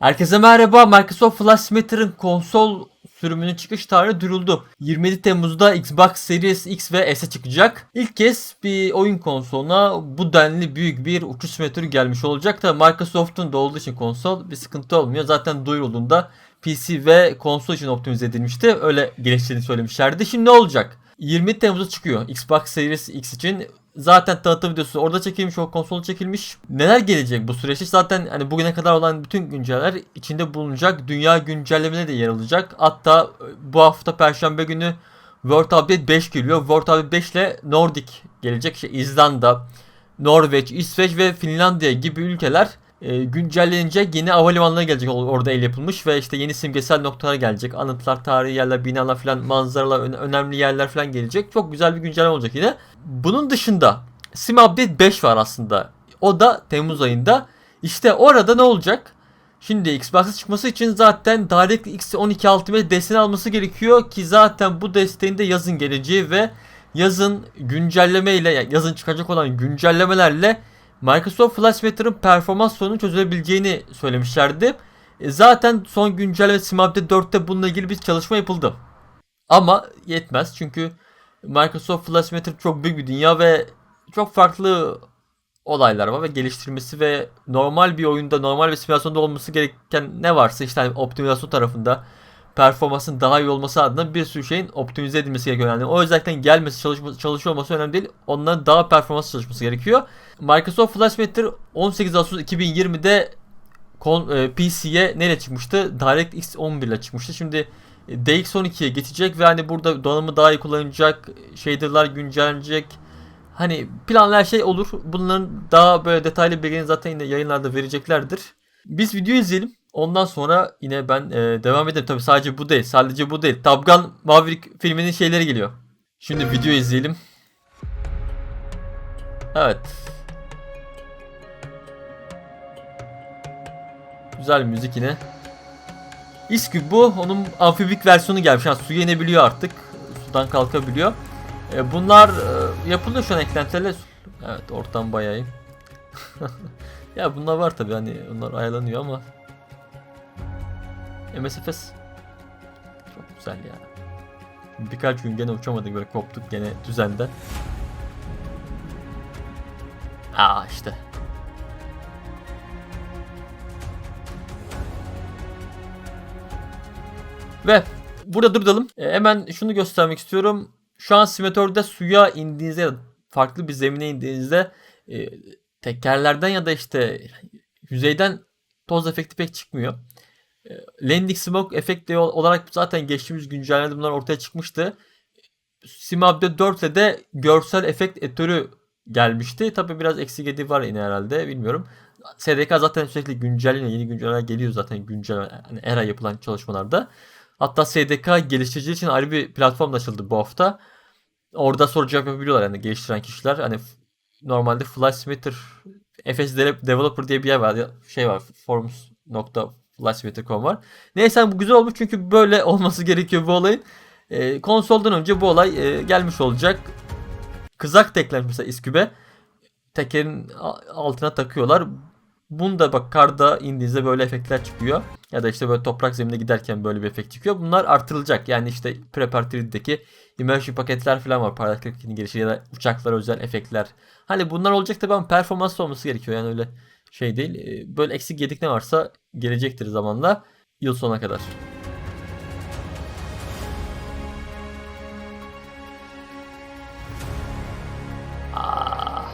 Herkese merhaba. Microsoft Flight Simulator'ın konsol sürümünün çıkış tarihi duyuruldu. 27 Temmuz'da Xbox Series X ve S'e çıkacak. İlk kez bir oyun konsoluna bu denli büyük bir uçuş simülatörü gelmiş olacak da Microsoft'un da olduğu için konsol bir sıkıntı olmuyor. Zaten duyurulduğunda PC ve konsol için optimize edilmişti. Öyle geliştirdiğini söylemişlerdi. Şimdi ne olacak? 20 Temmuz'da çıkıyor Xbox Series X için. Zaten tanıtım videosu orada çekilmiş, o konsol çekilmiş. Neler gelecek bu süreçte? Zaten hani bugüne kadar olan bütün günceller içinde bulunacak. Dünya güncellemeleri de yer alacak. Hatta e, bu hafta Perşembe günü World Update 5 geliyor. World Update 5 ile Nordic gelecek. İşte İzlanda, Norveç, İsveç ve Finlandiya gibi ülkeler e, güncellenecek yeni havalimanlarına gelecek or- orada el yapılmış ve işte yeni simgesel noktalar gelecek. Anıtlar, tarihi yerler, binalar falan, manzaralar, ön- önemli yerler falan gelecek. Çok güzel bir güncelleme olacak yine. Bunun dışında Sim Update 5 var aslında. O da Temmuz ayında. İşte orada ne olacak? Şimdi Xbox'a çıkması için zaten DirectX 12 Ultimate desteğini alması gerekiyor ki zaten bu desteğin de yazın geleceği ve yazın güncelleme ile yazın çıkacak olan güncellemelerle Microsoft Flight Simulator'ın performans sorunun çözülebileceğini söylemişlerdi. E, zaten son güncelleme Sim Update 4'te bununla ilgili bir çalışma yapıldı. Ama yetmez çünkü Microsoft Flight Simulator çok büyük bir dünya ve çok farklı olaylar var ve geliştirmesi ve normal bir oyunda normal bir simülasyonda olması gereken ne varsa işte hani optimizasyon tarafında performansın daha iyi olması adına bir sürü şeyin optimize edilmesi gerekiyor. Yani o özellikle gelmesi çalışması, çalışıyor olması önemli değil. Onların daha performans çalışması gerekiyor. Microsoft Flight Simulator 18 Ağustos 2020'de kon- e, PC'ye neyle çıkmıştı? DirectX 11 ile çıkmıştı. Şimdi e, DX12'ye geçecek ve hani burada donanımı daha iyi kullanacak, shader'lar güncellenecek. Hani planlı her şey olur. Bunların daha böyle detaylı bilgilerini zaten yine yayınlarda vereceklerdir. Biz video izleyelim. Ondan sonra yine ben e, devam ederim. Tabii sadece bu değil. Sadece bu değil. Top Gun Maverick filminin şeyleri geliyor. Şimdi video izleyelim. Evet. Güzel müzik yine. İSKÜ bu. Onun amfibik versiyonu gelmiş. Yani suya inebiliyor artık. Sudan kalkabiliyor. E, bunlar e, yapılıyor şu an eklentilerle. Evet ortam bayağı iyi. ya bunlar var tabi hani onlar ayarlanıyor ama. MSFS. Çok güzel ya. Birkaç gün gene uçamadık böyle koptuk gene düzende. Aa işte. Ve burada durdalım. E, hemen şunu göstermek istiyorum. Şu an simülatörde suya indiğinizde farklı bir zemine indiğinizde e, tekerlerden ya da işte yüzeyden toz efekti pek çıkmıyor. E, landing smoke efekti olarak zaten geçtiğimiz güncellemede bunlar ortaya çıkmıştı. Simab'de 4 ile de görsel efekt etörü gelmişti. Tabi biraz eksik gediği var yine herhalde bilmiyorum. SDK zaten sürekli güncelleniyor. Yeni güncellemeler geliyor zaten güncel hani era yapılan çalışmalarda. Hatta SDK geliştiriciler için ayrı bir platform da açıldı bu hafta. Orada soru cevap yapabiliyorlar yani geliştiren kişiler. Hani normalde FS De- Developer diye bir yer var. Şey var. Forums.flightsimulator.com var. Neyse bu güzel olmuş çünkü böyle olması gerekiyor bu olayın. Ee, konsoldan önce bu olay e, gelmiş olacak. Kızak da eklenmiş mesela İskübe. Tekerin altına takıyorlar. Bunda bak karda indiğinizde böyle efektler çıkıyor. Ya da işte böyle toprak zemine giderken böyle bir efekt çıkıyor. Bunlar artırılacak. Yani işte Prepar 3D'deki immersion paketler falan var. Parlaklık gelişi ya da uçaklara özel efektler. Hani bunlar olacak tabii ama performans olması gerekiyor. Yani öyle şey değil. Ee, Böyle eksik yedik ne varsa gelecektir zamanla. Yıl sonuna kadar. Aa.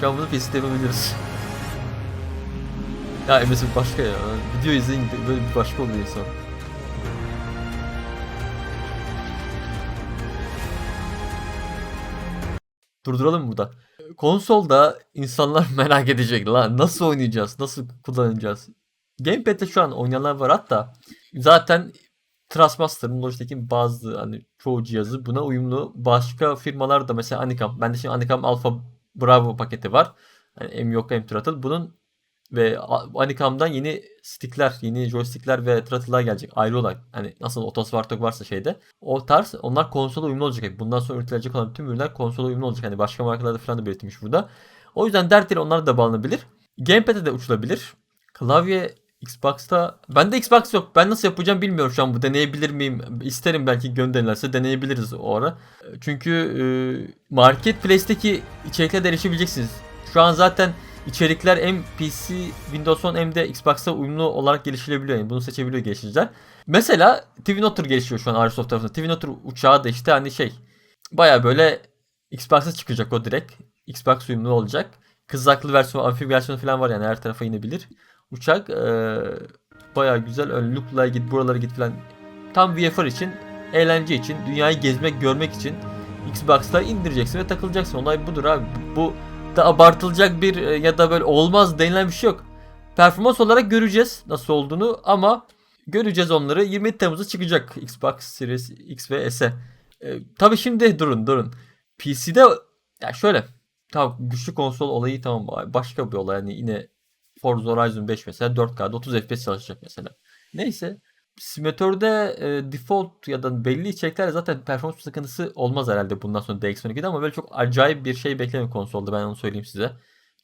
Şu an bunu PC'de yapabiliriz. Ya MS'in başka ya. Video izleyince böyle bir başka oluyor insan. Durduralım burada? Konsolda insanlar merak edecek lan nasıl oynayacağız, nasıl kullanacağız? Gamepad'de şu an oynayanlar var hatta zaten Trustmaster'ın Logitech'in bazı hani çoğu cihazı buna uyumlu. Başka firmalar da mesela Anicam. Bende şimdi Anicam Alpha Bravo paketi var. Hani M yok M Turtle. Bunun Ve Anicam'dan yeni stickler, yeni joystickler ve throttle'lar gelecek ayrı olarak. Hani nasıl Otosvartok varsa şeyde. O tarz onlar konsola uyumlu olacak. Bundan sonra üretilecek olan tüm ürünler konsola uyumlu olacak. Hani başka markalarda falan da belirtilmiş burada. O yüzden dert değil onlar da bağlanabilir. Gamepad'e de uçulabilir. Klavye Xbox'ta bende Xbox yok. Ben nasıl yapacağım bilmiyorum şu an bu. Deneyebilir miyim? İsterim belki gönderirlerse deneyebiliriz o ara. Çünkü e, Marketplace'teki içeriklere erişebileceksiniz. Şu an zaten içerikler hem PC, Windows 10 hem de Xbox'a uyumlu olarak geliştirilebiliyor. Yani bunu seçebiliyor geliştiriciler. Mesela Twinotter gelişiyor şu an Airsoft tarafında. Twinotter uçağı da işte hani şey baya böyle Xbox'a çıkacak o direkt. Xbox uyumlu olacak. Kızaklı versiyonu, amfi versiyonu falan var yani her tarafa inebilir. Uçak eee baya güzel. Ön look'la git buralara git falan. Tam VFR için, eğlence için, dünyayı gezmek, görmek için Xbox'ta indireceksin ve takılacaksın. Olay budur abi. Bu da abartılacak bir e, ya da böyle olmaz denilen bir şey yok. Performans olarak göreceğiz nasıl olduğunu ama göreceğiz onları. 27 Temmuz'da çıkacak Xbox Series X ve S'e. E, tabii şimdi durun durun. PC'de ya şöyle tamam güçlü konsol olayı tamam başka bir olay. Yani yine Forza Horizon 5 mesela 4K'da 30 FPS çalışacak mesela. Neyse. Simülatörde e, default ya da belli içeriklerle zaten performans sıkıntısı olmaz herhalde bundan sonra DX12'de ama böyle çok acayip bir şey beklemeyin konsolda ben onu söyleyeyim size.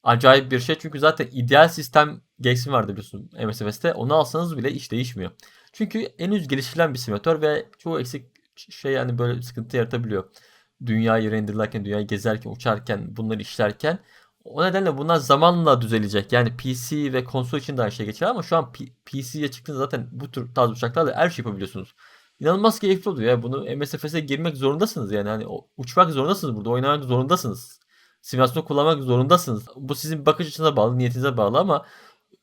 Acayip bir şey çünkü zaten ideal sistem Gex'in vardı biliyorsun MSFS'te onu alsanız bile iş değişmiyor. Çünkü henüz geliştirilen bir simülatör ve çoğu eksik şey yani böyle sıkıntı yaratabiliyor. Dünyayı renderlarken, dünyayı gezerken, uçarken, bunları işlerken o nedenle bunlar zamanla düzelecek. Yani PC ve konsol için de aynı şey geçer ama şu an PC'ye çıktığında zaten bu tür tarz uçaklarla her şey yapabiliyorsunuz. İnanılmaz keyifli oluyor ya. Bunu MSFS'e girmek zorundasınız yani. Hani uçmak zorundasınız burada. Oynamak zorundasınız. Simülasyon kullanmak zorundasınız. Bu sizin bakış açınıza bağlı, niyetinize bağlı ama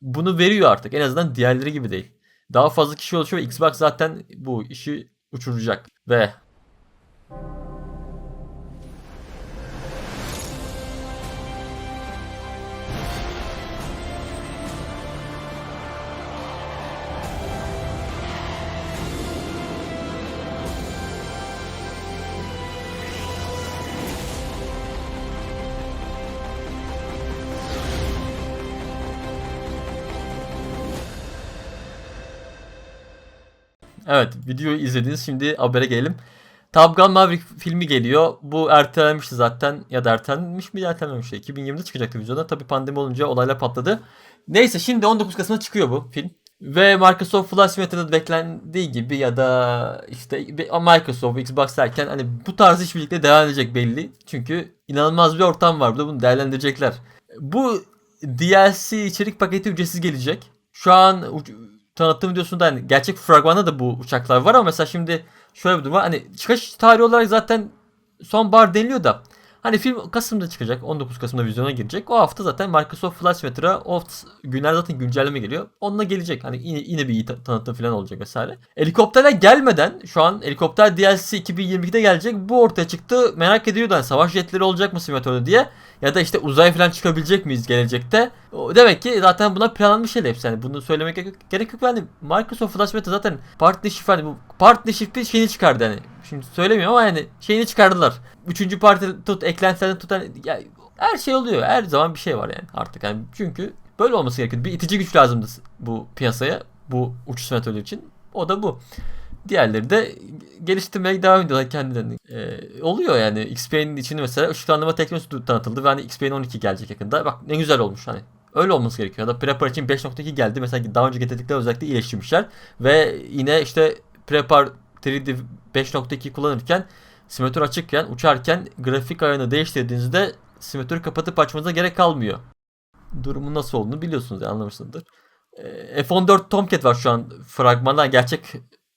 bunu veriyor artık. En azından diğerleri gibi değil. Daha fazla kişi oluşuyor Xbox zaten bu işi uçuracak. Ve Evet videoyu izlediniz. Şimdi habere gelelim. Top Gun Maverick filmi geliyor. Bu ertelenmişti zaten. Ya da ertelenmiş mi ertelenmemişti. 2020'de çıkacaktı vizyona. Tabi pandemi olunca olaylar patladı. Neyse şimdi 19 Kasım'da çıkıyor bu film. Ve Microsoft Flight Simulator'da beklendiği gibi ya da işte Microsoft, Xbox derken hani bu tarz işbirlikleri devam edecek belli. Çünkü inanılmaz bir ortam var burada bunu değerlendirecekler. Bu DLC içerik paketi ücretsiz gelecek. Şu an tanıtım videosunda hani gerçek fragmanda da bu uçaklar var ama mesela şimdi şöyle bir durum var. Hani çıkış tarihi olarak zaten sonbahar deniliyor da hani film Kasım'da çıkacak. 19 Kasım'da vizyona girecek. O hafta zaten Microsoft Flight Simulator'a o hafta- günler zaten güncelleme geliyor. Onunla gelecek. Hani yine, yine bir iyi ta- tanıtım falan olacak vesaire. Helikopterler gelmeden şu an helikopter DLC 2022'de gelecek. Bu ortaya çıktı. Merak ediyordu hani savaş jetleri olacak mı simülatörde diye. Ya da işte uzay falan çıkabilecek miyiz gelecekte? O demek ki zaten buna planlanmış şeyler hepsi. Yani bunu söylemek gerek- yok. Yani Microsoft Flight Simulator zaten partnership hani bu partnership'in şeyini çıkardı hani. Şimdi söylemiyorum ama yani şeyini çıkardılar. Üçüncü parti tut, eklentilerden tut hani ya her şey oluyor. Her zaman bir şey var yani artık. Yani çünkü böyle olması gerekiyor. Bir itici güç lazımdı bu piyasaya. Bu uçuş simülatörü için. O da bu. Diğerleri de geliştirmeye devam ediyorlar kendilerini. Ee, oluyor yani. XP'nin içinde mesela ışıklandırma teknolojisi tanıtıldı ve hani XP'nin 12 gelecek yakında. Bak ne güzel olmuş hani. Öyle olması gerekiyor. Ya da Prepar için 5.2 geldi. Mesela daha önce getirdikleri özellikle iyileştirmişler. Ve yine işte Prepar 3D 5.2 kullanırken simülatör açıkken uçarken grafik ayarını değiştirdiğinizde simülatörü kapatıp açmanıza gerek kalmıyor. Durumun nasıl olduğunu biliyorsunuz ya anlamışsınızdır. Ee, F-14 Tomcat var şu an fragmanda. Gerçek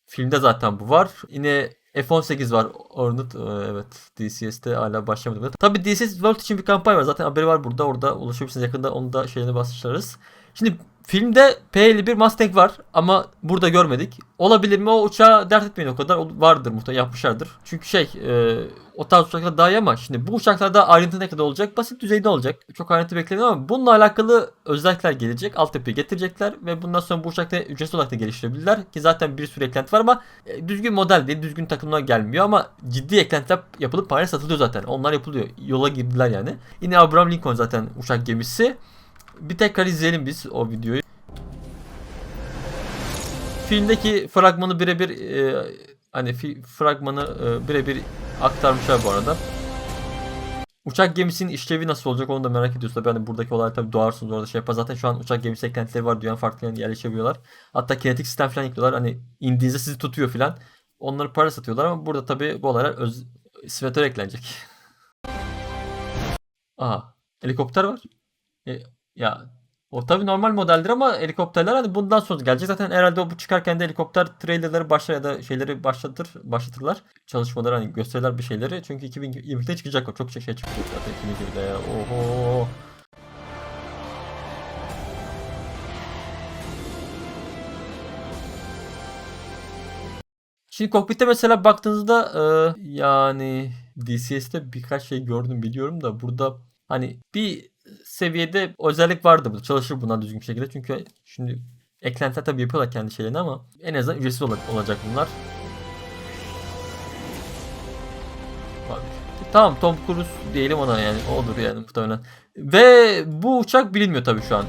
filmde zaten bu var. Yine F-18 var. Ornut e, evet DCS'te hala başlamadı. Tabi DCS World için bir kampanya var. Zaten haberi var burada. Orada ulaşabilirsiniz. Yakında onu da şeyine bahsederiz. Şimdi filmde P-51 Mustang var ama burada görmedik. Olabilir mi? O uçağı dert etmeyin o kadar. O vardır muhtemelen yapmışlardır. Çünkü şey e, o tarz uçaklar daha iyi ama şimdi bu uçaklarda ayrıntı ne kadar olacak? Basit düzeyde olacak. Çok ayrıntı beklemiyorum ama bununla alakalı özellikler gelecek. Altyapıyı getirecekler ve bundan sonra bu uçakları ücretsiz olarak da geliştirebilirler. Ki zaten bir sürü eklenti var ama e, düzgün model değil, düzgün takımlar gelmiyor ama ciddi eklentiler yapılıp paraya satılıyor zaten. Onlar yapılıyor. Yola girdiler yani. Yine Abraham Lincoln zaten uçak gemisi. Bir tekrar izleyelim biz o videoyu. Filmdeki fragmanı birebir e, hani fi- fragmanı e, birebir aktarmışlar bu arada. Uçak gemisinin işlevi nasıl olacak onu da merak ediyoruz. Tabii hani buradaki olay tabii doğarsınız orada şey yapar. Zaten şu an uçak gemisi eklentileri var dünyanın farklı yerlerine yerleşebiliyorlar. Hatta kinetik sistem falan ekliyorlar. Hani indiğinizde sizi tutuyor falan. Onları para satıyorlar ama burada tabii bu olaylar öz simülatör eklenecek. Aha helikopter var. E, ya o tabii normal modeldir ama helikopterler hani bundan sonra gelecek. Zaten herhalde o bu çıkarken de helikopter trailerları başlar ya da şeyleri başlatır, başlatırlar. Çalışmaları hani gösterirler bir şeyleri. Çünkü 2022'de çıkacak o. Çok şey çıkacak zaten 2022'de ya. Oho. Şimdi kokpitte mesela baktığınızda e, yani DCS'te birkaç şey gördüm biliyorum da burada hani bir seviyede özellik vardı bu. Çalışır bunlar düzgün bir şekilde. Çünkü şimdi eklentiler tabii yapıyorlar kendi şeylerini ama en azından ücretsiz ola- olacak bunlar. Tamam Tom Cruise diyelim ona yani olur yani muhtemelen. Ve bu uçak bilinmiyor tabii şu an.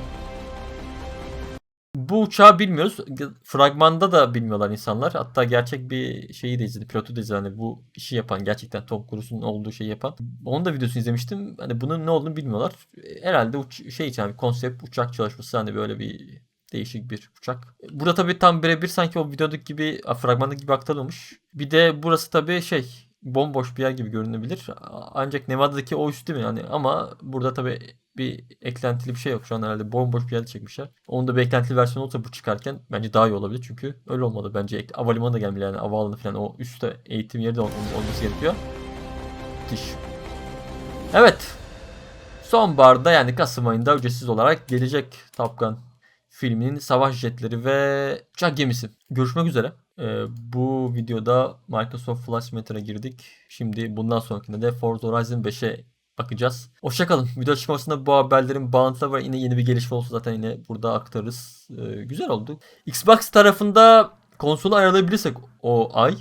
Bu uçağı bilmiyoruz. Fragmanda da bilmiyorlar insanlar. Hatta gerçek bir şeyi de izledi. Pilotu da izledi. Hani bu işi yapan gerçekten Tom Cruise'un olduğu şeyi yapan. Onun da videosunu izlemiştim. Hani bunun ne olduğunu bilmiyorlar. Herhalde uç- şey için hani konsept uçak çalışması hani böyle bir değişik bir uçak. Burada tabii tam birebir sanki o videodaki gibi fragmandaki gibi aktarılmış. Bir de burası tabii şey bomboş bir yer gibi görünebilir. Ancak Nevada'daki o üst değil mi? Yani ama burada tabii bir eklentili bir şey yok. Şu an herhalde bomboş bir yerde çekmişler. Onun da bir eklentili versiyonu olsa bu çıkarken bence daha iyi olabilir. Çünkü öyle olmadı. Bence havalimanı da gelmeli yani havaalanı falan o üstte eğitim yeri de ol- olması gerekiyor. Müthiş. Evet. Sonbaharda yani Kasım ayında ücretsiz olarak gelecek Top Gun filminin savaş jetleri ve uçak gemisi. Görüşmek üzere. Ee, bu videoda Microsoft Flight Simulator'a girdik. Şimdi bundan sonrakinde de Forza Horizon 5'e bakacağız. Hoşçakalın. Video çıkmasında bu haberlerin bağlantıları var. Yine yeni bir gelişme olsa zaten yine burada aktarırız. Ee, güzel oldu. Xbox tarafında konsolu ayarlayabilirsek o ay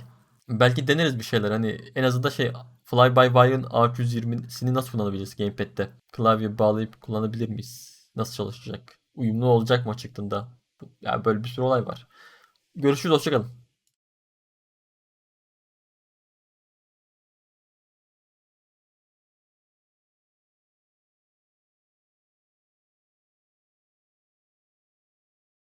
belki deneriz bir şeyler. Hani en azından şey Fly-by-Wire'ın A320'sini nasıl kullanabiliriz gamepad'de? Klavye bağlayıp kullanabilir miyiz? Nasıl çalışacak? Uyumlu olacak mı çıktığında? Yani böyle bir sürü olay var. Görüşürüz. Hoşçakalın.